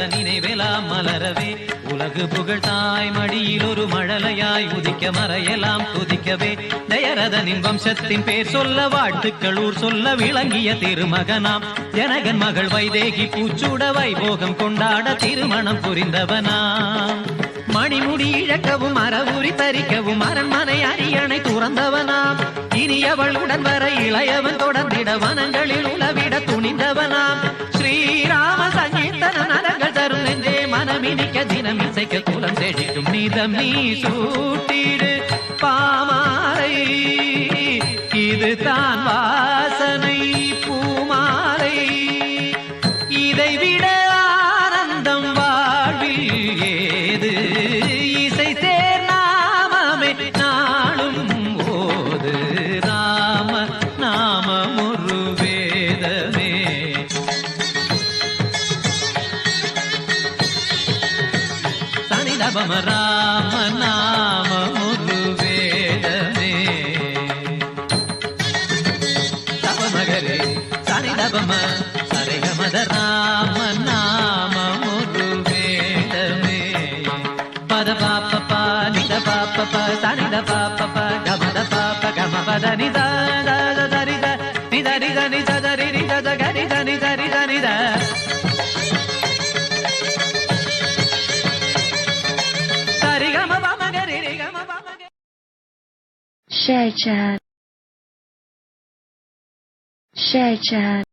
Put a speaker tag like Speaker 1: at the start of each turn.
Speaker 1: நினைவெலாம் மலரவே. உலகு புகழ் தாய் மடியில் ஒரு மழலையாய் உதிக்க மறையலாம் துதிக்கவே. தயரதனின் வம்சத்தின் பேர் சொல்ல வாழ்த்துக்கள் ஊர் சொல்ல விளங்கிய திருமகனாம். ஜனகன் மகள் வைதேகி பூச்சூட வைபோகம் கொண்டாட திருமணம் புரிந்தவனாம். மணிமுடி இழக்கவும் அறவுரி தரிக்கவும் அரண்மனை அரியணை துறந்தவனாம். இனி அவள் உடன் வர இளையவன் தொடர்ந்திட வனங்களில் உலவிட துணிந்தவனாம். ஸ்ரீராம தினம் இசைக்க குலம் செழிக்கும் நிதம் நீ சூட்டிடு பாமாலை. இது தான் வாசனை பூமாலை. இதை விட ஆனந்தம் வாழ்வில் ஏது? இசை சேர் நாமமே நாளும் ஓது. ராம நாமம் முருவே. మమ రామ నామములు వేదమే తప మగరే సరి దపమ సరి గమద రామ నామములు వేదమే పద పాప నిద పాప సరి ద పాప గమద పాప గమ పద నిద దరి ద నిద రి ద నిద రి ద గరి ద నిద రి ద
Speaker 2: Share chat. Share chat.